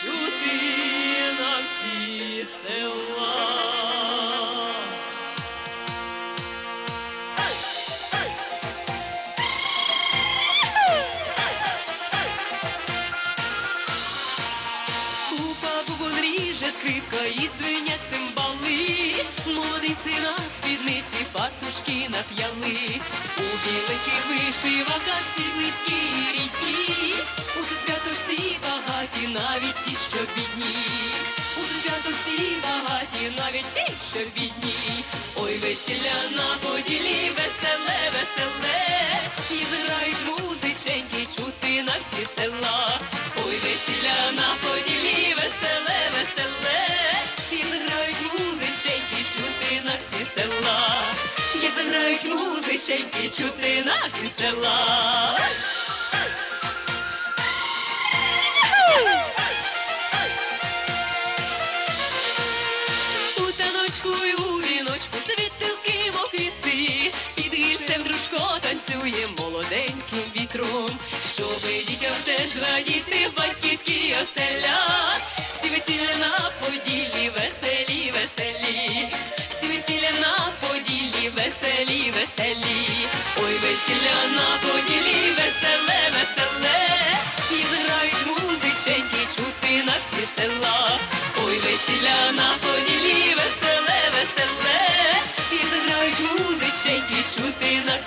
чути на всі села. Скрипка і дзвенять цимбали. Молодиці на спідниці, фартушки нап'яли. У біленьких вишиванках всі близькі рідні. Навіть ті, що бідні. Усе свято всі багаті, навіть ті, що бідні. Ой, весілля на поділі, веселе, веселе. І зіграють музиченьки, чути на всі села. Ой, весілля на поділі, веселе, веселе. І заграють музиченьки, чути на всі села. Як заграють музиченьки, чути на всі села. У віночку світилки моквіти, під гільцем дружко танцює молоденьким вітром, щоби дітям теж радіти в батьківській оселя. Всі весілля на поділі, веселі, веселі, всі весілля на поділі, веселі, веселі. Ой, весілля на поділі, веселе, веселе. І зграють музиченьки, чути на всі села.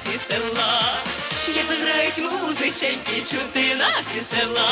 Всі села. Як заграють музиченьки, чути на всі села.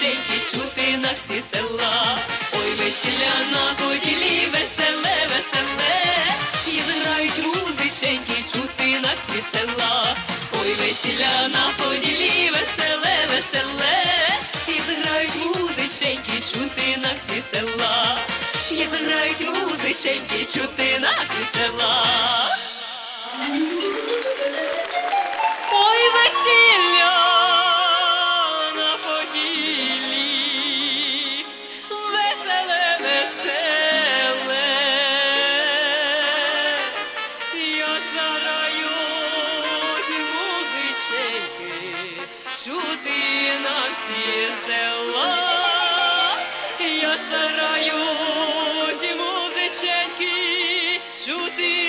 Музиченьки, чути на всі села. Ой, весілля на поділі, веселе, веселе, і грають музиченьки, чути на всі села. Ой, весілля на поділі, веселе, веселе, і заграють музиченьки, чути на всі села. Як заграють музиченьки, чути на всі села. Чути на всі села, як заграють музиченьки, чути